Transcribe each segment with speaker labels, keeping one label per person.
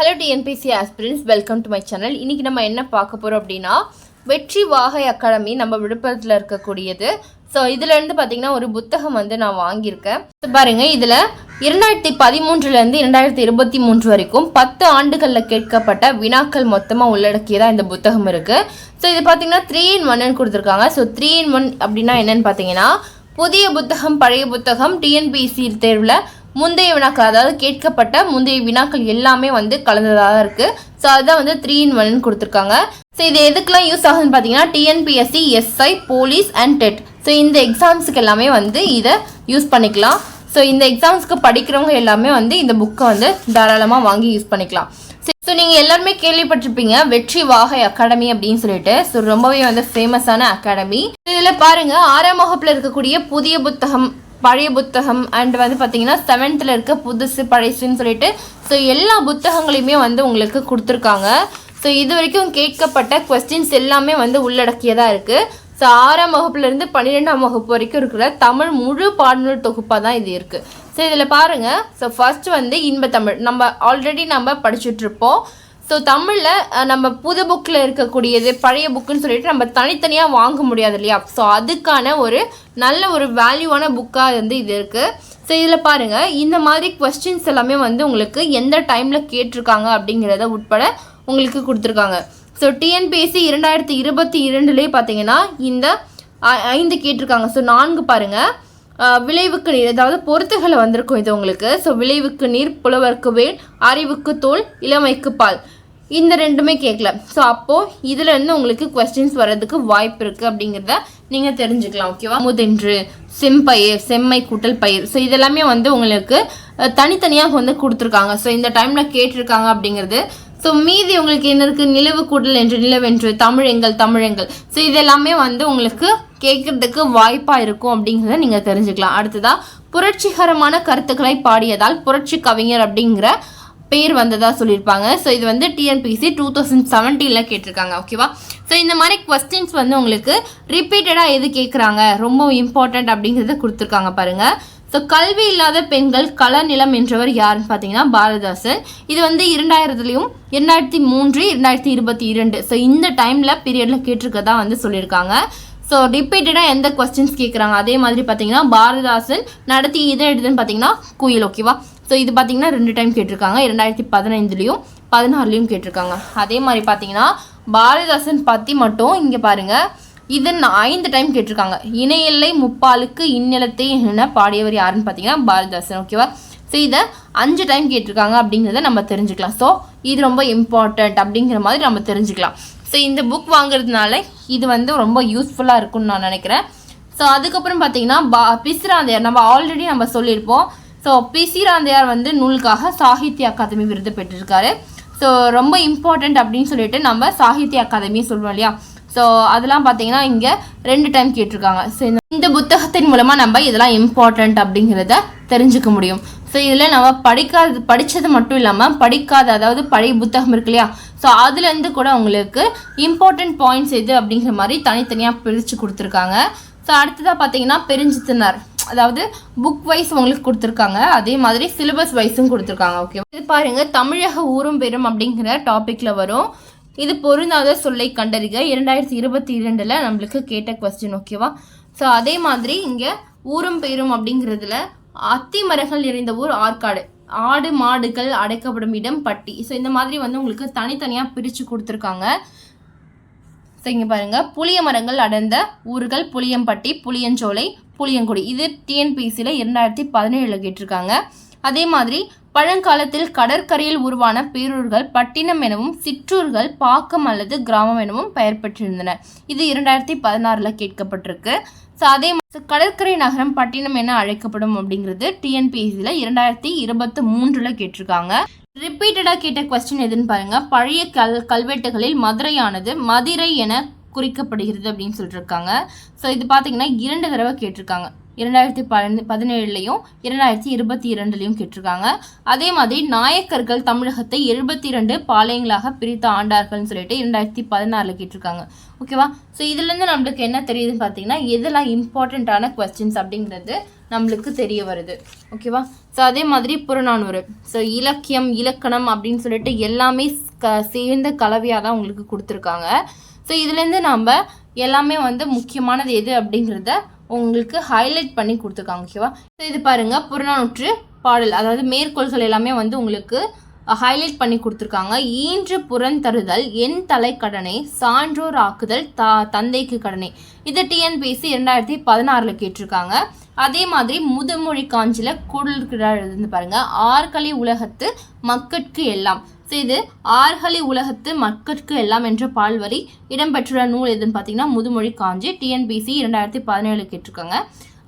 Speaker 1: Hello TNPSC aspirants welcome to my channel இன்றைக்கி நம்ம என்ன பார்க்க போகிறோம் அப்படின்னா வெற்றி வாகை அகாடமி நம்ம விழுப்புரத்தில் இருக்கக்கூடியது. ஸோ இதுலேருந்து பார்த்தீங்கன்னா ஒரு புத்தகம் வந்து நான் வாங்கியிருக்கேன். பாருங்கள் இதில் இரண்டாயிரத்தி பதிமூன்றுலேருந்து இரண்டாயிரத்தி இருபத்தி மூன்று வரைக்கும் பத்து ஆண்டுகளில் கேட்கப்பட்ட வினாக்கள் மொத்தமாக உள்ளடக்கியதாக இந்த புத்தகம் இருக்குது ஸோ இது பார்த்தீங்கன்னா த்ரீ இன் ஒன்னு கொடுத்துருக்காங்க. ஸோ த்ரீ இன் ஒன் அப்படின்னா என்னன்னு பார்த்தீங்கன்னா புதிய புத்தகம் பழைய புத்தகம் டிஎன்பிசி தேர்வில் முந்தைய வினாக்கள் அதாவது கேட்கப்பட்ட முந்தைய வினாக்கள் எல்லாமே வந்து கலந்ததாக தான் இருக்குது ஸோ அதுதான் வந்து த்ரீ இன் ஒன்னு கொடுத்துருக்காங்க. ஸோ இது எதுக்கெல்லாம் யூஸ் ஆகுதுன்னு பார்த்தீங்கன்னா TNPSC SI police and TET so இந்த எக்ஸாம்ஸுக்கு எல்லாமே வந்து இதை யூஸ் பண்ணிக்கலாம். ஸோ இந்த எக்ஸாம்ஸ்க்கு படிக்கிறவங்க எல்லாமே வந்து இந்த புக்கை வந்து தாராளமாக வாங்கி யூஸ் பண்ணிக்கலாம். ஸோ நீங்கள் எல்லாருமே கேள்விப்பட்டிருப்பீங்க வெற்றி வாகை அகாடமி அப்படின்னு சொல்லிட்டு. ஸோ ரொம்பவே வந்து ஃபேமஸான அகாடமி. இதில் பாருங்கள் ஆறாம் வகுப்பில் இருக்கக்கூடிய புதிய புத்தகம் பழைய புத்தகம் அண்ட் வந்து பார்த்தீங்கன்னா செவன்த்தில் இருக்க புதுசு பழைசுன்னு சொல்லிட்டு ஸோ எல்லா புத்தகங்களையுமே வந்து உங்களுக்கு கொடுத்துருக்காங்க. ஸோ இது வரைக்கும் கேட்கப்பட்ட கொஸ்டின்ஸ் எல்லாமே வந்து உள்ளடக்கியதாக இருக்குது ஸோ ஆறாம் வகுப்புலேருந்து பன்னிரெண்டாம் வகுப்பு வரைக்கும் இருக்கிற தமிழ் முழு பாடநூல் தொகுப்பாக தான் இது இருக்குது ஸோ இதில் பாருங்கள் ஸோ ஃபர்ஸ்ட் வந்து இன்பத்தமிழ். நம்ம ஆல்ரெடி நம்ம படிச்சுட்ருப்போம் ஸோ தமிழில் நம்ம புது புக்கில் இருக்கக்கூடியது பழைய புக்குன்னு சொல்லிட்டு நம்ம தனித்தனியாக வாங்க முடியாது இல்லையா? ஸோ அதுக்கான ஒரு நல்ல ஒரு வேல்யூவான புக்காக வந்து இது இருக்குது ஸோ இதில் பாருங்கள் இந்த மாதிரி கொஸ்டின்ஸ் எல்லாமே வந்து உங்களுக்கு எந்த டைமில் கேட்டிருக்காங்க அப்படிங்கிறத உட்பட உங்களுக்கு கொடுத்துருக்காங்க. ஸோ டிஎன்பிஎஸ்சி இரண்டாயிரத்தி இருபத்தி இரண்டுலேயே பார்த்தீங்கன்னா இந்த ஐ- ஐந்து கேட்டிருக்காங்க. ஸோ நான்கு பாருங்கள் விளைவுக்கு நீர் அதாவது பொருத்துகளை வந்திருக்கும் இது உங்களுக்கு. ஸோ விளைவுக்கு நீர் புலவர்க்கு வேல் அறிவுக்கு தோல் இளமைக்கு பால். இந்த ரெண்டுமே கேட்கல ஸோ அப்போது இதுலேருந்து உங்களுக்கு கொஸ்டின்ஸ் வர்றதுக்கு வாய்ப்பு இருக்குது அப்படிங்கிறத நீங்கள் தெரிஞ்சுக்கலாம் ஓகேவா முதென்று செம்பயிர் செம்மை கூட்டல் பயிர். ஸோ இதெல்லாமே வந்து உங்களுக்கு தனித்தனியாக வந்து கொடுத்துருக்காங்க. ஸோ இந்த டைமில் கேட்டிருக்காங்க அப்படிங்கிறது. ஸோ மீதி உங்களுக்கு என்ன இருக்குது நிலவு கூடல் என்று நிலவென்று தமிழெங்கள் தமிழெங்கள் ஸோ இதெல்லாமே வந்து உங்களுக்கு கேட்கறதுக்கு வாய்ப்பாக இருக்கும் அப்படிங்கிறத நீங்கள் தெரிஞ்சுக்கலாம். அடுத்ததாக புரட்சிகரமான கருத்துக்களை பாடியதால் புரட்சி கவிஞர் அப்படிங்கிற பேர் வந்ததாக சொல்லியிருப்பாங்க. ஸோ இது வந்து டிஎன்பிசி டூ தௌசண்ட் செவன்டீனில் கேட்டிருக்காங்க ஓகேவா ஸோ இந்த மாதிரி கொஸ்டின்ஸ் வந்து உங்களுக்கு ரிப்பீட்டடாக எது கேட்குறாங்க ரொம்ப இம்பார்ட்டண்ட் அப்படிங்கிறத கொடுத்துருக்காங்க பாருங்கள் ஸோ கல்வி இல்லாத பெண்கள் களநிலம் என்றவர் யாருன்னு பார்த்தீங்கன்னா பாரதிதாசன். இது வந்து இரண்டாயிரத்துலேயும் இரண்டாயிரத்தி மூன்று இரண்டாயிரத்தி இருபத்தி இரண்டு. ஸோ இந்த டைமில் பீரியடில் கேட்டிருக்கதா வந்து சொல்லியிருக்காங்க. ஸோ ரிப்பீட்டடாக எந்த கொஸ்டின்ஸ் கேட்குறாங்க அதே மாதிரி பார்த்தீங்கன்னா பாரதிதாசன் நடத்தி இதை எழுதுன்னு பார்த்தீங்கன்னா குயில் ஓகேவா ஸோ இது பார்த்தீங்கன்னா ரெண்டு டைம் கேட்டிருக்காங்க. இரண்டாயிரத்தி பதினைந்துலேயும் பதினாறுலையும் கேட்டிருக்காங்க. அதே மாதிரி பார்த்தீங்கன்னா பாரதிதாசன் பற்றி மட்டும் இங்கே பாருங்கள் இது நான் ஐந்து டைம் கேட்டிருக்காங்க. இணையில்லை முப்பாலுக்கு இந்நிலத்தை என்ன பாடியவர் யாருன்னு பார்த்தீங்கன்னா பாரதிதாசன் ஓகேவா ஸோ இதை அஞ்சு டைம் கேட்டிருக்காங்க அப்படிங்கிறத நம்ம தெரிஞ்சுக்கலாம். ஸோ இது ரொம்ப இம்பார்ட்டண்ட் அப்படிங்கிற மாதிரி நம்ம தெரிஞ்சுக்கலாம். ஸோ இந்த புக் வாங்குறதுனால இது வந்து ரொம்ப யூஸ்ஃபுல்லாக இருக்கும்னு நான் நினைக்கிறேன். ஸோ அதுக்கப்புறம் பார்த்தீங்கன்னா பா பிசிராந்தையார் நம்ம ஆல்ரெடி நம்ம சொல்லியிருப்போம். ஸோ பி பிசிராந்தையார் வந்து நூலுக்காக சாகித்ய அகாதமி விருது பெற்றிருக்காரு. ஸோ ரொம்ப இம்பார்ட்டண்ட் அப்படின்னு சொல்லிட்டு நம்ம சாகித்ய அகாதமியை சொல்லுவோம் இல்லையா? ஸோ அதெல்லாம் பார்த்தீங்கன்னா இங்கே ரெண்டு டைம் கேட்டிருக்காங்க. ஸோ இந்த புத்தகத்தின் மூலமாக நம்ம இதெல்லாம் இம்பார்ட்டண்ட் அப்படிங்கிறத தெரிஞ்சுக்க முடியும். ஸோ இதில் நம்ம படிக்காது படித்தது மட்டும் இல்லாமல் படிக்காத அதாவது பழைய புத்தகம் இருக்கு இல்லையா? ஸோ அதுலேருந்து கூட உங்களுக்கு இம்பார்ட்டண்ட் பாயிண்ட்ஸ் எது அப்படிங்கிற மாதிரி தனித்தனியாக பிரித்து கொடுத்துருக்காங்க. ஸோ அடுத்ததாக பார்த்தீங்கன்னா பெருஞ்சித்தினர். அதாவது புக் வைஸ் உங்களுக்கு கொடுத்துருக்காங்க. அதே மாதிரி சிலபஸ் வைஸும் கொடுத்துருக்காங்க. ஓகே இது பாருங்கள் தமிழக ஊரும் பெரும் அப்படிங்கிற டாப்பிக்கில் வரும். இது பொருந்தாத சொல்லை கண்டறிக. இரண்டாயிரத்தி இருபத்தி இரண்டில் நம்மளுக்கு கேட்ட கொஸ்டின் ஓகேவா ஸோ அதே மாதிரி இங்கே ஊரும் பெரும் அப்படிங்கிறதுல அத்தி மரங்கள் நிறைந்த ஊர் ஆற்காடு. ஆடு மாடுகள் அடைக்கப்படும் இடம் பட்டி. ஸோ இந்த மாதிரி வந்து உங்களுக்கு தனித்தனியாக பிரித்து கொடுத்துருக்காங்க. ஸோ இங்கே பாருங்கள் புளிய மரங்கள் அடர்ந்த ஊர்கள் புளியம்பட்டி புளியஞ்சோலை புளியங்குடி. இது டிஎன்பிசியில் இரண்டாயிரத்தி பதினேழில் கேட்டிருக்காங்க. அதே மாதிரி பழங்காலத்தில் கடற்கரையில் உருவான பேரூர்கள் பட்டினம் எனவும் சிற்றூர்கள் பாக்கம் அல்லது கிராமம் எனவும் பெயர் பெற்றிருந்தன. இது இரண்டாயிரத்தி பதினாறில் கேட்கப்பட்டிருக்கு. ஸோ அதே மாதிரி கடற்கரை நகரம் பட்டினம் என அழைக்கப்படும் அப்படிங்கிறது டிஎன்பிஎஸ்சியில் இரண்டாயிரத்தி இருபத்தி மூன்றில் கேட்டிருக்காங்க. ரிப்பீட்டடாக கேட்ட கொஸ்டின் எதுன்னு பாருங்க. பழைய கல் கல்வெட்டுகளில் மதுரையானது மதிரை என குறிக்கப்படுகிறது அப்படின்னு சொல்லியிருக்காங்க ஸோ இது பார்த்தீங்கன்னா இரண்டு தடவை கேட்டிருக்காங்க. இரண்டாயிரத்தி பதின பதினேழுலையும் இரண்டாயிரத்தி இருபத்தி இரண்டுலையும் கேட்டிருக்காங்க. அதே மாதிரி நாயக்கர்கள் தமிழகத்தை எழுபத்தி இரண்டு பாளையங்களாக பிரித்து ஆண்டார்கள்னு சொல்லிட்டு இரண்டாயிரத்தி பதினாறில் கேட்டிருக்காங்க. ஓகேவா ஸோ இதுலேருந்து நம்மளுக்கு என்ன தெரியுதுன்னு பார்த்தீங்கன்னா எதெல்லாம் இம்பார்ட்டண்ட்டான கொஸ்டின்ஸ் அப்படிங்கிறது நம்மளுக்கு தெரிய வருது. ஓகேவா ஸோ அதே மாதிரி புறநானூறு. ஸோ இலக்கியம் இலக்கணம் அப்படின்னு சொல்லிட்டு எல்லாமே க சேர்ந்த கலவையாக தான் உங்களுக்கு கொடுத்துருக்காங்க. ஸோ இதுலேருந்து நம்ம எல்லாமே வந்து முக்கியமானது எது அப்படிங்கிறத உங்களுக்கு ஹைலைட் பண்ணி கொடுத்துருக்காங்க ஓகேவா ஸோ இது பாருங்கள் புறநானூற்று பாடல். அதாவது மேற்கோள்கள் எல்லாமே வந்து உங்களுக்கு ஹைலைட் பண்ணி கொடுத்துருக்காங்க. ஈன்று புறந்தருதல் என் தலைக்கடனை சான்றோர் ஆக்குதல் தா தந்தைக்கு கடனை. இது டிஎன்பிஎஸ்சி இரண்டாயிரத்தி பதினாறில் கேட்டிருக்காங்க. அதே மாதிரி முதுமொழி காஞ்சியில் கூடல் இருந்து பாருங்கள் ஆர்களி உலகத்து மக்கட்கு எல்லாம். இது ஆர்களி உலகத்து மக்கட்கு எல்லாம் என்ற பால்வரி இடம்பெற்றுள்ள நூல் எதுன்னு பார்த்தீங்கன்னா முதுமொழி காஞ்சி டிஎன்பிசி இரண்டாயிரத்தி பதினேழு கேட்டிருக்காங்க.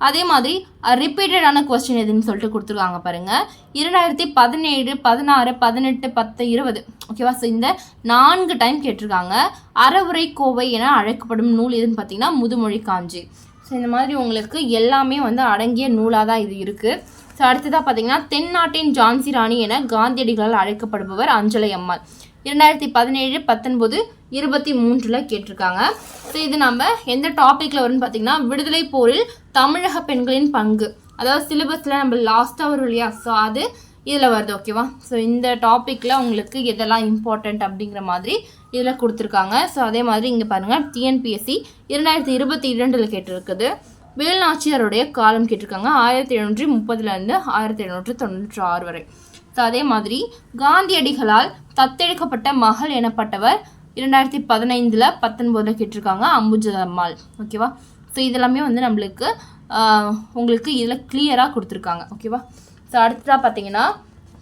Speaker 1: அதே மாதிரி ரிப்பீட்டடான கொஸ்டின் எதுன்னு சொல்லிட்டு கொடுத்துருக்காங்க பாருங்கள் இரண்டாயிரத்தி பதினேழு பதினாறு பதினெட்டு பத்து இருபது. ஓகேவா ஸோ இந்த நான்கு டைம் கேட்டிருக்காங்க. அறவுரை கோவை என அழைக்கப்படும் நூல் எதுன்னு பார்த்தீங்கன்னா முதுமொழி காஞ்சி. ஸோ இந்த மாதிரி உங்களுக்கு எல்லாமே வந்து அடங்கிய நூலாக தான் இது இருக்குது ஸோ அடுத்ததாக பார்த்தீங்கன்னா தென்னாட்டின் ஜான்சி ராணி என காந்தியடிகளால் அழைக்கப்படுபவர் அஞ்சலை அம்மாள். இரண்டாயிரத்தி பதினேழு பத்தொன்பது இருபத்தி மூன்றில் கேட்டிருக்காங்க. ஸோ இது நம்ம எந்த டாப்பிக்கில் வரும்னு பார்த்தீங்கன்னா விடுதலை போரில் தமிழக பெண்களின் பங்கு. அதாவது சிலபஸில் நம்ம லாஸ்ட்டாக வரும் இல்லையா? ஸோ அது இதில் வருது ஓகேவா ஸோ இந்த டாப்பிக்கில் உங்களுக்கு எதெல்லாம் இம்பார்ட்டண்ட் அப்படிங்கிற மாதிரி இதில் கொடுத்துருக்காங்க. ஸோ அதே மாதிரி இங்கே பாருங்கள் டிஎன்பிஎஸ்சி இரண்டாயிரத்தி இருபத்தி இரண்டில் கேட்டிருக்குது. வேல்நாச்சியாருடைய காலம் கேட்டிருக்காங்க. ஆயிரத்தி எழுநூற்றி முப்பதுலேருந்து ஆயிரத்தி எழுநூற்றி தொண்ணூற்றி ஆறு வரை. ஸோ அதே மாதிரி காந்தியடிகளால் தத்தெடுக்கப்பட்ட மகள் எனப்பட்டவர் இரண்டாயிரத்தி பதினைந்தில் பத்தொன்பதில் கேட்டிருக்காங்க அம்புஜம்மாள். ஓகேவா ஸோ இதெல்லாமே வந்து நம்மளுக்கு உங்களுக்கு இதில் கிளியராக கொடுத்துருக்காங்க. ஓகேவா ஸோ அடுத்ததாக பார்த்தீங்கன்னா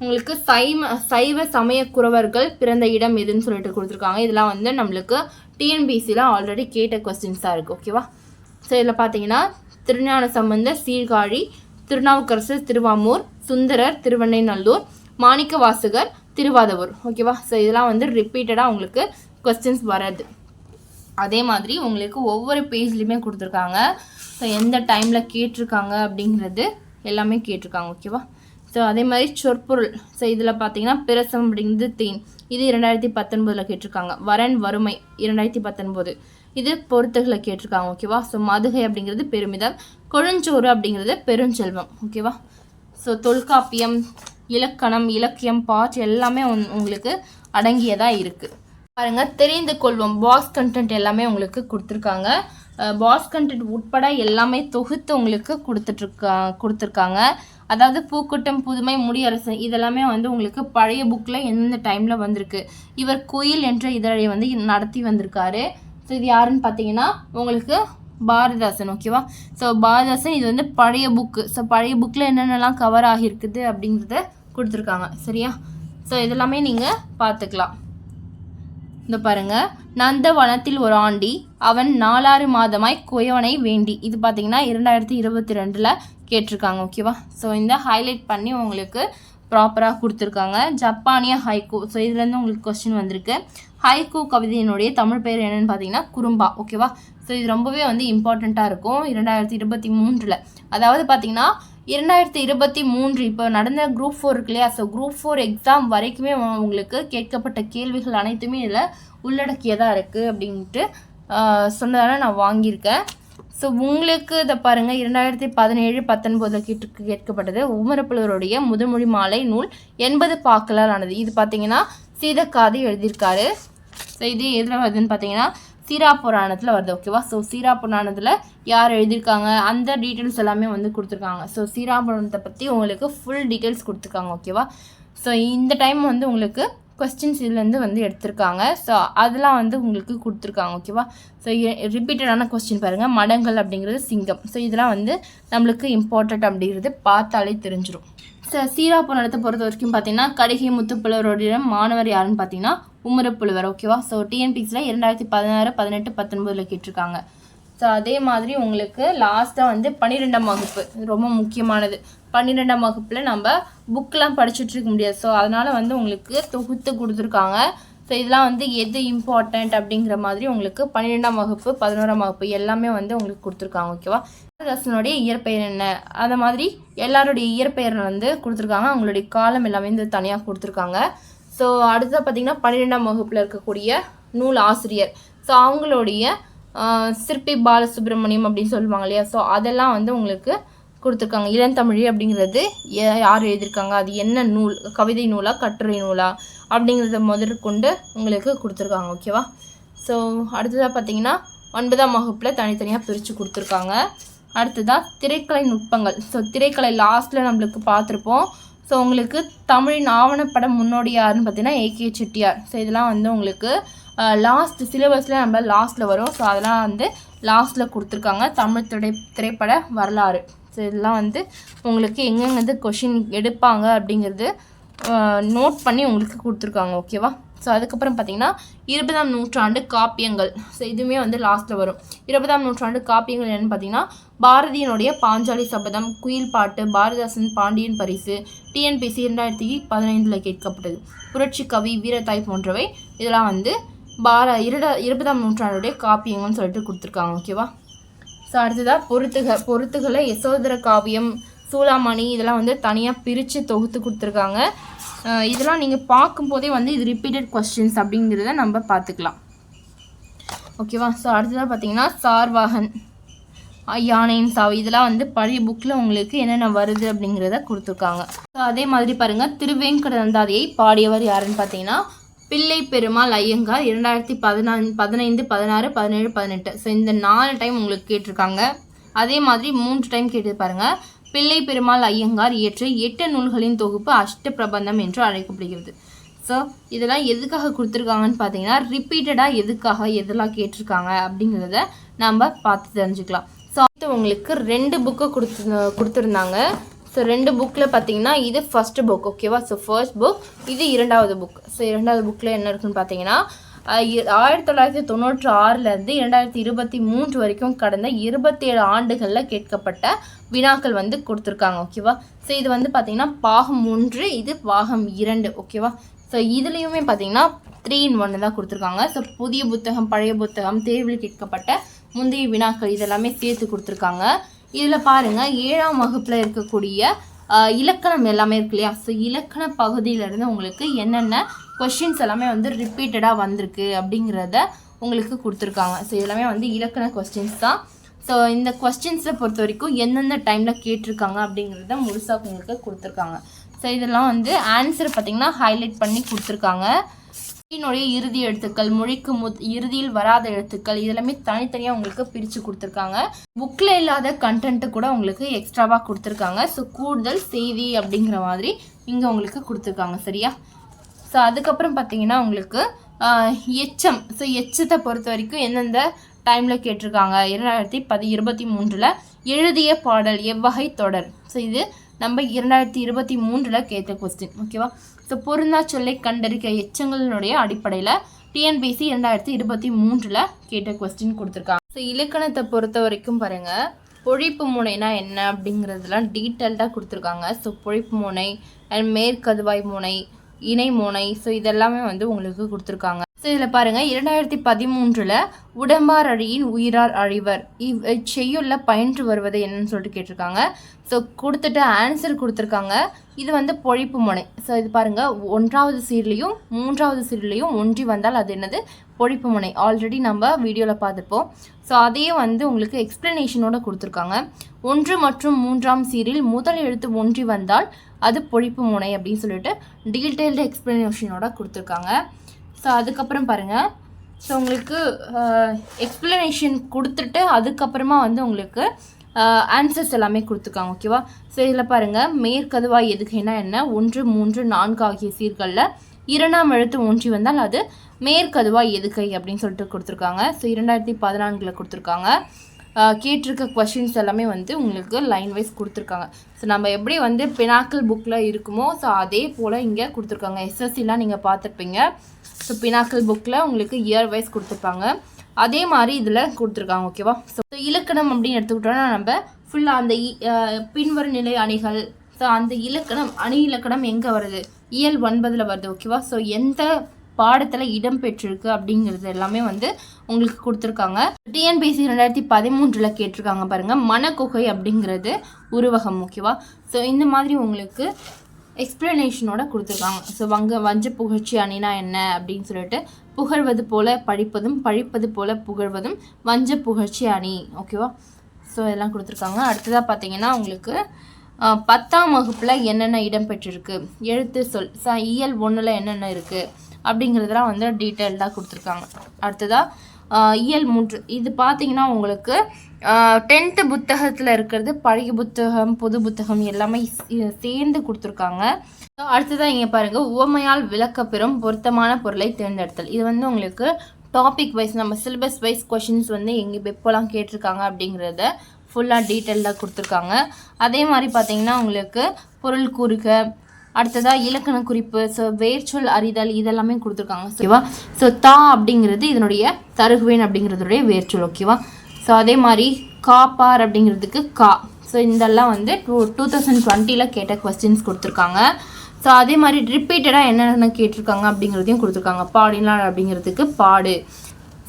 Speaker 1: உங்களுக்கு சைம சைவ சமய குறவர்கள் பிறந்த இடம் எதுன்னு சொல்லிட்டு கொடுத்துருக்காங்க. இதெல்லாம் வந்து நம்மளுக்கு டிஎன்பிசியில் ஆல்ரெடி கேட்ட கொஸ்டின்ஸாக இருக்குது ஓகேவா ஸோ இதில் பார்த்தீங்கன்னா திருஞான சம்பந்த சீர்காழி திருநாவுக்கரசர் திருவாமூர் சுந்தரர் திருவண்ணைநல்லூர் மாணிக்க வாசகர் திருவாதவூர் ஓகேவா ஸோ இதெல்லாம் வந்து ரிப்பீட்டடாக உங்களுக்கு கொஸ்டின்ஸ் வராது அதே மாதிரி உங்களுக்கு ஒவ்வொரு பேஜ்லேயுமே கொடுத்துருக்காங்க. ஸோ எந்த டைமில் கேட்டிருக்காங்க அப்படிங்கிறது எல்லாமே கேட்டிருக்காங்க. ஓகேவா ஸோ அதே மாதிரி சொற்பொருள். ஸோ இதில் பார்த்தீங்கன்னா பிரசம் அப்படிங்கிறது தேன். இது இரண்டாயிரத்தி பத்தொன்பதில் கேட்டிருக்காங்க. வரன் வறுமை இரண்டாயிரத்தி பத்தொன்பது. இது பொறுத்துகளை கேட்டிருக்காங்க ஓகேவா ஸோ மதுகை அப்படிங்கிறது பெருமிதம் கொழுஞ்சோறு அப்படிங்கிறது பெருஞ்செல்வம் ஓகேவா ஸோ தொல்காப்பியம் இலக்கணம் இலக்கியம் பாட் எல்லாமே உங்களுக்கு அடங்கியதாக இருக்குது பாருங்கள் தெரிந்து கொள்வோம் பாக்ஸ் கண்டென்ட் எல்லாமே உங்களுக்கு கொடுத்துருக்காங்க. பாக்ஸ் கண்டென்ட் உட்பட எல்லாமே தொகுத்து உங்களுக்கு கொடுத்துட்ருக்கா கொடுத்துருக்காங்க. அதாவது பூக்கூட்டம் புதுமை முடியரசு இதெல்லாமே வந்து உங்களுக்கு பழைய புக்கில் எந்தெந்த டைமில் வந்திருக்கு இவர் குயில் என்ற இதழை வந்து நடத்தி வந்திருக்காரு. ஸோ இது யாருன்னு பார்த்தீங்கன்னா உங்களுக்கு பாரதிதாசன் ஓகேவா ஸோ பாரதிதாசன் இது வந்து பழைய புக்கு ஸோ பழைய புக்கில் என்னென்னலாம் கவர் ஆகியிருக்குது அப்படிங்கிறத கொடுத்துருக்காங்க. சரியா? ஸோ இதெல்லாமே நீங்கள் பார்த்துக்கலாம். இந்த பாருங்க. நந்தவனத்தில் ஒரு ஆண்டி அவன் நாலாறு மாதமாய் குயவனை வேண்டி. இது பார்த்தீங்கன்னா இரண்டாயிரத்தி இருபத்தி ரெண்டில் கேட்டிருக்காங்க ஓகேவா ஸோ இந்த ஹைலைட் பண்ணி உங்களுக்கு ப்ராப்பராக கொடுத்துருக்காங்க. ஜப்பானிய ஹைகோ ஸோ இதுலேருந்து உங்களுக்கு கொஸ்டின் வந்திருக்கு. ஹைகோ கவிதையினுடைய தமிழ் பெயர் என்னென்னு பார்த்தீங்கன்னா குறும்பா ஓகேவா ஸோ இது ரொம்பவே வந்து இம்பார்ட்டண்ட்டாக இருக்கும். இரண்டாயிரத்தி இருபத்தி மூன்றில். அதாவது பார்த்தீங்கன்னா இரண்டாயிரத்தி இருபத்தி மூன்று இப்போ நடந்த குரூப் ஃபோர் இருக்கு இல்லையா? ஸோ குரூப் ஃபோர் எக்ஸாம் வரைக்குமே உங்களுக்கு கேட்கப்பட்ட கேள்விகள் அனைத்துமே இதில் உள்ளடக்கியதாக இருக்குது அப்படின்ட்டு சொன்னதால நான் வாங்கியிருக்கேன். ஸோ உங்களுக்கு இதை பாருங்கள் இரண்டாயிரத்தி பதினேழு பத்தொன்பதில் கேட்டு கேட்கப்பட்டது. உமரப்புலவருடைய முதமொழி மாலை நூல் எண்பது பாக்களால் ஆனது. இது பார்த்தீங்கன்னா சீதக்காதி எழுதியிருக்காரு. ஸோ இது எதில் வருதுன்னு பார்த்தீங்கன்னா சீரா புராணத்தில் வருது ஓகேவா ஸோ சீரா புராணத்தில் யார் எழுதியிருக்காங்க? அந்த டீட்டெயில்ஸ் எல்லாமே வந்து கொடுத்துருக்காங்க. ஸோ சீரா புராணத்தை பற்றி உங்களுக்கு ஃபுல் டீட்டெயில்ஸ் கொடுத்துருக்காங்க ஓகேவா ஸோ இந்த டைம் வந்து உங்களுக்கு கொஸ்டின்ஸ் இதுலேருந்து வந்து எடுத்திருக்காங்க. ஸோ அதெல்லாம் வந்து உங்களுக்கு கொடுத்துருக்காங்க ஓகேவா ஸோ ரிப்பீட்டடான கொஸ்டின் பாருங்கள் மடங்கள் அப்படிங்கிறது சிங்கம். ஸோ இதெல்லாம் வந்து நம்மளுக்கு இம்பார்ட்டண்ட் அப்படிங்கிறது பார்த்தாலே தெரிஞ்சிடும் ஸோ சீரா புராணத்தை பொறுத்த வரைக்கும் பார்த்தீங்கன்னா கடிகை முத்துப்புலவருடைய மாணவர் யாருன்னு பார்த்தீங்கன்னா உமரப்புலவர் ஓகேவா ஸோ டிஎன்பிசியில் இரண்டாயிரத்தி பதினாறு பதினெட்டு பத்தொன்பதில் கேட்டிருக்காங்க. ஸோ அதே மாதிரி உங்களுக்கு லாஸ்ட்டாக வந்து பன்னிரெண்டாம் வகுப்பு ரொம்ப முக்கியமானது. பன்னிரெண்டாம் வகுப்பில் நம்ம புக்கெலாம் படிச்சுட்டு இருக்க முடியாது. ஸோ அதனால் வந்து உங்களுக்கு தொகுத்து கொடுத்துருக்காங்க. ஸோ இதெல்லாம் வந்து எது இம்பார்ட்டண்ட் அப்படிங்கிற மாதிரி உங்களுக்கு பன்னிரெண்டாம் வகுப்பு பதினோராம் வகுப்பு எல்லாமே வந்து உங்களுக்கு கொடுத்துருக்காங்க ஓகேவா பாரதிதாசனுடைய இயற்பெயர் என்ன? அந்த மாதிரி எல்லாருடைய இயற்பெயர் வந்து கொடுத்துருக்காங்க. அவங்களுடைய காலம் எல்லாமே வந்து தனியாக கொடுத்துருக்காங்க. ஸோ அடுத்தது பார்த்தீங்கன்னா பன்னிரெண்டாம் வகுப்பில் இருக்கக்கூடிய நூல் ஆசிரியர். ஸோ அவங்களுடைய சிற்பி பாலசுப்ரமணியம் அப்படின்னு சொல்லுவாங்க இல்லையா? ஸோ அதெல்லாம் வந்து உங்களுக்கு கொடுத்துருக்காங்க. இளந்தமிழ் அப்படிங்கிறது யார் எழுதியிருக்காங்க? அது என்ன நூல்? கவிதை நூலா கட்டுரை நூலா? அப்படிங்கிறத முதற்கொண்டு உங்களுக்கு கொடுத்துருக்காங்க ஓகேவா ஸோ அடுத்ததாக பார்த்தீங்கன்னா ஒன்பதாம் வகுப்பில் தனித்தனியாக பிரித்து கொடுத்துருக்காங்க. அடுத்ததாக திரைக்கலை நுட்பங்கள். ஸோ திரைக்கலை லாஸ்ட்டில் நம்மளுக்கு பார்த்துருப்போம். ஸோ உங்களுக்கு தமிழின் ஆவணப்படம் முன்னோடி யாருன்னு பார்த்தீங்கன்னா ஏகே செட்டியார். ஸோ இதெல்லாம் வந்து உங்களுக்கு லாஸ்ட் சிலபஸில் நம்ம லாஸ்ட்டில் வரும். ஸோ அதெல்லாம் வந்து லாஸ்ட்டில் கொடுத்துருக்காங்க. தமிழ் திரை திரைப்பட வரலாறு. இதெல்லாம் வந்து உங்களுக்கு எங்கெங்கேருந்து கொஷின் எடுப்பாங்க அப்படிங்கிறது நோட் பண்ணி உங்களுக்கு கொடுத்துருக்காங்க ஓகேவா ஸோ அதுக்கப்புறம் பார்த்தீங்கன்னா இருபதாம் நூற்றாண்டு காப்பியங்கள். ஸோ இதுவுமே வந்து லாஸ்ட்டில் வரும். இருபதாம் நூற்றாண்டு காப்பியங்கள் என்னன்னு பார்த்தீங்கன்னா பாரதியினுடைய பாஞ்சாலி சபதம் குயில் பாட்டு பாரதிதாசன் பாண்டியன் பரிசு டிஎன்பிசி இரண்டாயிரத்தி பதினைந்தில் கேட்கப்பட்டது. புரட்சி கவி வீரத்தாய் போன்றவை இதெல்லாம் வந்து பார இருட இருபதாம் நூற்றாண்டுடைய காப்பியங்கள்னு சொல்லிட்டு கொடுத்துருக்காங்க ஓகேவா ஸோ அடுத்ததாக பொருத்துக பொருத்துகளை யசோதர காவியம் சூளாமணி இதெல்லாம் வந்து தனியாக பிரித்து தொகுத்து கொடுத்துருக்காங்க. இதெல்லாம் நீங்கள் பார்க்கும்போதே வந்து இது ரிப்பீட்டட் கொஸ்டின்ஸ் அப்படிங்கிறத நம்ம பார்த்துக்கலாம். ஓகேவா ஸோ அடுத்ததாக பார்த்தீங்கன்னா சார்வாகன் யானையின் சாவு. இதெல்லாம் வந்து பழைய புக்கில் உங்களுக்கு என்னென்ன வருது அப்படிங்கிறத கொடுத்துருக்காங்க. ஸோ அதே மாதிரி பாருங்கள் திருவேங்கடந்தாதியை பாடியவர் யாருன்னு பார்த்தீங்கன்னா பிள்ளை பெருமாள் ஐயங்கார் இரண்டாயிரத்தி பதினான் பதினைந்து பதினாறு பதினேழு பதினெட்டு. ஸோ இந்த நாலு டைம் உங்களுக்கு கேட்டிருக்காங்க. அதே மாதிரி மூன்று டைம் கேட்டு பாருங்க. பிள்ளை பெருமாள் ஐயங்கார் இயற்றிய எட்டு நூல்களின் தொகுப்பு அஷ்ட பிரபந்தம் என்று அழைக்கப்படுகிறது. ஸோ இதெல்லாம் எதுக்காக கொடுத்துருக்காங்கன்னு பார்த்தீங்கன்னா ரிப்பீட்டடாக எதுக்காக எதெல்லாம் கேட்டிருக்காங்க அப்படிங்கிறத நம்ம பார்த்து தெரிஞ்சுக்கலாம். ஸோ அடுத்து உங்களுக்கு ரெண்டு புக்கு கொடுத்து கொடுத்துருந்தாங்க. ஸோ ரெண்டு புக்கில் பார்த்தீங்கன்னா இது ஃபர்ஸ்ட் புக் ஓகேவா ஸோ ஃபர்ஸ்ட் புக் இது இரண்டாவது புக் ஸோ இரண்டாவது புக்கில் என்ன இருக்குன்னு பார்த்தீங்கன்னா ஆயிரத்தி தொள்ளாயிரத்தி தொண்ணூற்றி ஆறுலேருந்து இரண்டாயிரத்தி இருபத்தி மூன்று வரைக்கும் கடந்த இருபத்தேழு ஆண்டுகளில் கேட்கப்பட்ட வினாக்கள் வந்து கொடுத்துருக்காங்க ஓகேவா ஸோ இது வந்து பார்த்தீங்கன்னா பாகம் ஒன்று இது பாகம் இரண்டு ஓகேவா ஸோ இதுலேயுமே பார்த்தீங்கன்னா த்ரீ இன் ஒன்று தான் கொடுத்துருக்காங்க. ஸோ புதிய புத்தகம் பழைய புத்தகம் தேர்வில் கேட்கப்பட்ட முந்தைய வினாக்கள் இதெல்லாமே சேர்த்து கொடுத்துருக்காங்க. இதில் பாருங்கள் ஏழாம் வகுப்பில் இருக்கக்கூடிய இலக்கணம் எல்லாமே இருக்கு இல்லையா? ஸோ இலக்கண பகுதியிலேருந்து உங்களுக்கு என்னென்ன கொஷின்ஸ் எல்லாமே வந்து ரிப்பீட்டடாக வந்திருக்கு அப்படிங்கிறத உங்களுக்கு கொடுத்துருக்காங்க. ஸோ எல்லாமே வந்து இலக்கண கொஸ்டின்ஸ் தான். ஸோ இந்த கொஸ்டின்ஸை பொறுத்த வரைக்கும் எந்தெந்த டைமில் கேட்டிருக்காங்க அப்படிங்கிறத முழுசாக உங்களுக்கு கொடுத்துருக்காங்க. ஸோ இதெல்லாம் வந்து ஆன்சர் பார்த்திங்கன்னா ஹைலைட் பண்ணி கொடுத்துருக்காங்க. மொழியினுடைய இறுதி எழுத்துக்கள் மொழிக்கு முத் இறுதியில் வராத எழுத்துக்கள் இதெல்லாமே தனித்தனியாக உங்களுக்கு பிரித்து கொடுத்துருக்காங்க. புக்கில் இல்லாத கண்டென்ட்டு கூட உங்களுக்கு எக்ஸ்ட்ராவாக கொடுத்துருக்காங்க. ஸோ கூடுதல் செய்தி அப்படிங்கிற மாதிரி இங்கே உங்களுக்கு கொடுத்துருக்காங்க சரியா? ஸோ அதுக்கப்புறம் பார்த்தீங்கன்னா உங்களுக்கு எச்சம். ஸோ எச்சத்தை பொறுத்த வரைக்கும் எந்தெந்த டைமில் கேட்டிருக்காங்க? இரண்டாயிரத்தி பதி இருபத்தி மூன்றில் எழுதிய பாடல் எவ்வகை தொடர். ஸோ இது நம்ம இரண்டாயிரத்தி இருபத்தி மூன்றில் கேட்ட கொஸ்டின் ஓகேவா ஸோ பொருந்தா சொல்லை கண்டறிக்க எச்சங்களினுடைய அடிப்படையில் டிஎன்பிசி இரண்டாயிரத்தி இருபத்தி மூன்றில் கேட்ட கொஸ்டின் கொடுத்துருக்காங்க. ஸோ இலக்கணத்தை பொறுத்த வரைக்கும் பாருங்கள் பொழிப்பு முனைனா என்ன அப்படிங்கிறதுலாம் டீட்டெயில்டாக கொடுத்துருக்காங்க. ஸோ பொழிப்பு முனை அண்ட் மேற்கதுவாய் முனை இணை முனை. ஸோ இதெல்லாமே வந்து உங்களுக்கு கொடுத்துருக்காங்க. ஸோ இதில் பாருங்கள் இரண்டாயிரத்தி பதிமூன்றில் உடம்பார் அழியின் உயிரார் அழிவர். இவ் செய்யுள்ள பயின்று வருவது என்னன்னு சொல்லிட்டு கேட்டிருக்காங்க. ஸோ கொடுத்துட்டு ஆன்சர் கொடுத்துருக்காங்க. இது வந்து பொழிப்பு முனை. ஸோ இது பாருங்கள் ஒன்றாவது சீர்லேயும் மூன்றாவது சீர்லேயும் ஒன்றி வந்தால் அது என்னது? பொழிப்பு முனை. ஆல்ரெடி நம்ம வீடியோவில் பார்த்துப்போம் ஸோ அதையே வந்து உங்களுக்கு எக்ஸ்ப்ளனேஷனோட கொடுத்துருக்காங்க. ஒன்று மற்றும் மூன்றாம் சீரில் முதல் எழுத்து ஒன்றி வந்தால் அது பொழிப்பு முனை அப்படின்னு சொல்லிட்டு டீட்டெயில்டு எக்ஸ்ப்ளனேஷனோட கொடுத்துருக்காங்க. ஸோ அதுக்கப்புறம் பாருங்கள் ஸோ உங்களுக்கு எக்ஸ்ப்ளனேஷன் கொடுத்துட்டு அதுக்கப்புறமா வந்து உங்களுக்கு ஆன்சர்ஸ் எல்லாமே கொடுத்துருக்காங்க ஓகேவா ஸோ இதில் பாருங்கள் மேற்கதுவாய் எதுகைனா என்ன? ஒன்று மூன்று நான்கு ஆகிய சீர்களில் இரண்டாம் எழுத்து ஒன்றி வந்தால் அது மேற்கதுவாய் எதுகை அப்படின்னு சொல்லிட்டு கொடுத்துருக்காங்க. ஸோ இரண்டாயிரத்தி பதினான்கில் கொடுத்துருக்காங்க. கேட்டிருக்க கொஷின்ஸ் எல்லாமே வந்து உங்களுக்கு லைன் வைஸ் கொடுத்துருக்காங்க. ஸோ நம்ம எப்படி வந்து பினாக்கிள் புக்கில் இருக்குமோ ஸோ அதே போல் இங்கே கொடுத்துருக்காங்க. எஸ்எஸ்சிலாம் நீங்கள் பார்த்துருப்பீங்க. ஸோ பினாக்கிள் புக்கில் உங்களுக்கு இயர் வைஸ் கொடுத்துருப்பாங்க. அதே மாதிரி இதில் கொடுத்துருக்காங்க ஓகேவா ஸோ இலக்கணம் அப்படின்னு எடுத்துக்கிட்டோம்னா நம்ம ஃபுல்லாக அந்த இ- பின்வரும் நிலை அணிகள் ஸோ அந்த இலக்கணம் அணி இலக்கணம் எங்கே வருது? இயல் ஒன்பதில் வருது ஓகேவா ஸோ எந்த பாடத்தில் இடம் பெற்றிருக்கு அப்படிங்கிறது எல்லாமே வந்து உங்களுக்கு கொடுத்துருக்காங்க. டிஎன்பிசி ரெண்டாயிரத்தி பதிமூன்றில் கேட்டிருக்காங்க பாருங்கள் மனக்குகை அப்படிங்கிறது உருவகம் ஓகேவா? ஸோ இந்த மாதிரி உங்களுக்கு எக்ஸ்பிளனேஷனோட கொடுத்துருக்காங்க. ஸோ வங்க வஞ்ச புகழ்ச்சி அணினா என்ன அப்படின்னு சொல்லிட்டு புகழ்வது போல படிப்பதும் பழிப்பது போல புகழ்வதும் வஞ்ச புகழ்ச்சி அணி ஓகேவா? ஸோ இதெல்லாம் கொடுத்துருக்காங்க. அடுத்ததாக பார்த்தீங்கன்னா உங்களுக்கு பத்தாம் வகுப்பில் என்னென்ன இடம் பெற்றிருக்கு? எழுத்து சொல் ச இயல் ஒன்றில் என்னென்ன இருக்குது அப்படிங்கிறதெல்லாம் வந்து டீட்டெயில்டாக கொடுத்துருக்காங்க. அடுத்ததாக இயல் மூன்று. இது பார்த்தீங்கன்னா உங்களுக்கு டென்த்து புத்தகத்தில் இருக்கிறது பழைய புத்தகம் புது புத்தகம் எல்லாமே சேர்ந்து கொடுத்துருக்காங்க. அடுத்ததாக இங்கே பாருங்கள் உவமையால் விளக்கப்பெறும் பொருத்தமான பொருளை தேர்ந்தெடுத்தல். இது வந்து உங்களுக்கு டாபிக் வைஸ் நம்ம சிலபஸ் வைஸ் கொஷின்ஸ் வந்து எங்கே எப்போலாம் கேட்டிருக்காங்க அப்படிங்கிறத ஃபுல்லாக டீட்டெயிலாக கொடுத்துருக்காங்க. அதே மாதிரி பார்த்தீங்கன்னா உங்களுக்கு பொருள் கூறுக அடுத்ததாக இலக்கண குறிப்பு ஸோ வேர்ச்சொல் அறிதல் இதெல்லாமே கொடுத்துருக்காங்க ஓகேவா ஸோ தா அப்படிங்கிறது இதனுடைய தருகுவேன் அப்படிங்கிறதுடைய வேர்ச்சொல் ஓகேவா ஸோ அதே மாதிரி காப்பார் அப்படிங்கிறதுக்கு கா. ஸோ இதெல்லாம் வந்து டூ டூ தௌசண்ட் டுவெண்ட்டியில் கேட்ட கொஸ்டின்ஸ் கொடுத்துருக்காங்க. ஸோ அதே மாதிரி ரிப்பீட்டடாக என்னென்ன கேட்டிருக்காங்க அப்படிங்கிறதையும் கொடுத்துருக்காங்க. பாடினார் அப்படிங்கிறதுக்கு பாடு.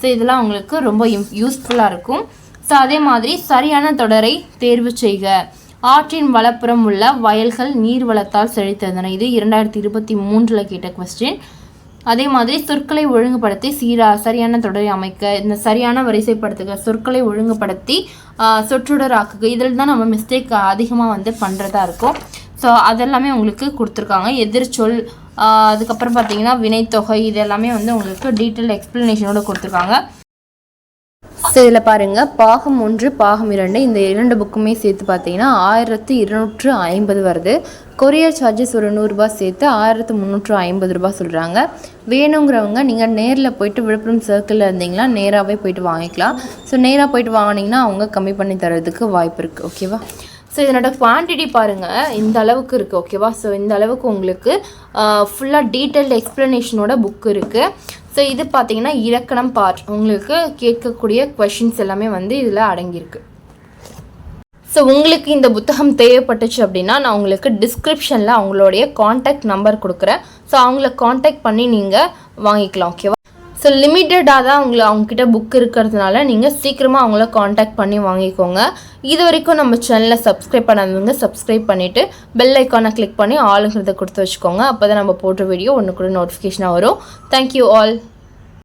Speaker 1: ஸோ இதெல்லாம் உங்களுக்கு ரொம்ப யூஸ்ஃபுல்லாக இருக்கும். ஸோ அதே மாதிரி சரியான தொடரை தேர்வு செய்க. ஆற்றின் வலப்புறம் உள்ள வயல்கள் நீர் வளத்தால் செழித்திருந்தன இது இரண்டாயிரத்தி இருபத்தி மூன்றில் கேட்ட கொஸ்டின் அதே மாதிரி சொற்களை ஒழுங்குபடுத்தி சீரா சரியான தொடரை அமைக்க இந்த சரியான வரிசைப்படுத்துக சொற்களை ஒழுங்குபடுத்தி சொற்றொடர் சொற்றொடராக்குக. இதில் தான் நம்ம மிஸ்டேக் அதிகமாக வந்து பண்ணுறதா இருக்கும். ஸோ அதெல்லாமே உங்களுக்கு கொடுத்துருக்காங்க. எதிர்ச்சொல் அதுக்கப்புறம் பார்த்தீங்கன்னா வினைத்தொகை இது எல்லாமே வந்து உங்களுக்கு டீட்டெயில் எக்ஸ்ப்ளனேஷனோட கொடுத்துருக்காங்க. ஸோ இதில் பாருங்கள் பாகம் ஒன்று பாகம் இரண்டு இந்த இரண்டு புக்குமே சேர்த்து பார்த்தீங்கன்னா ஆயிரத்து இருநூற்று ஐம்பது வருது. கொரியர் சார்ஜஸ் ஒரு நூறுரூபா சேர்த்து ஆயிரத்து முந்நூற்று ஐம்பது ரூபா சொல்கிறாங்க வேணுங்கிறவங்க நீங்கள் நேரில் போயிட்டு விழுப்புரம் சர்க்கிளில் இருந்தீங்கன்னா நேராகவே போயிட்டு வாங்கிக்கலாம். ஸோ நேராக போயிட்டு வாங்கினீங்கன்னா அவங்க கம்மி பண்ணி தரதுக்கு வாய்ப்பு இருக்குது ஓகேவா ஸோ இதனோட குவான்டிட்டி பாருங்கள் இந்த அளவுக்கு இருக்குது ஓகேவா ஸோ இந்த அளவுக்கு உங்களுக்கு ஃபுல்லாக டீட்டெயில்டு எக்ஸ்ப்ளனேஷனோட புக் இருக்குது ஸோ இது பார்த்தீங்கன்னா இலக்கணம் பார்ட் உங்களுக்கு கேட்கக்கூடிய கொஷின்ஸ் எல்லாமே வந்து இதில் அடங்கியிருக்கு. ஸோ உங்களுக்கு இந்த புத்தகம் தேவைப்பட்டுச்சு அப்படின்னா நான் உங்களுக்கு டிஸ்கிரிப்ஷனில் அவங்களுடைய காண்டாக்ட் நம்பர் கொடுக்குறேன். ஸோ அவங்கள காண்டாக்ட் பண்ணி நீங்கள் வாங்கிக்கலாம் ஓகேவா ஸோ லிமிட்டடாக தான் உங்களை அவங்கக்கிட்ட புக் இருக்கிறதுனால நீங்கள் சீக்கிரமாக அவங்கள காண்டாக்ட் பண்ணி வாங்கிக்கோங்க. இது வரைக்கும் நம்ம சேனலை சப்ஸ்கிரைப் பண்ணாதவங்க சப்ஸ்கிரைப் பண்ணிவிட்டு பெல் ஐக்கானை கிளிக் பண்ணி ஆளுங்கிறத கொடுத்து வச்சுக்கோங்க. அப்போ தான் நம்ம போடுற வீடியோ ஒன்று கூட நோட்டிஃபிகேஷனாக வரும். Thank you all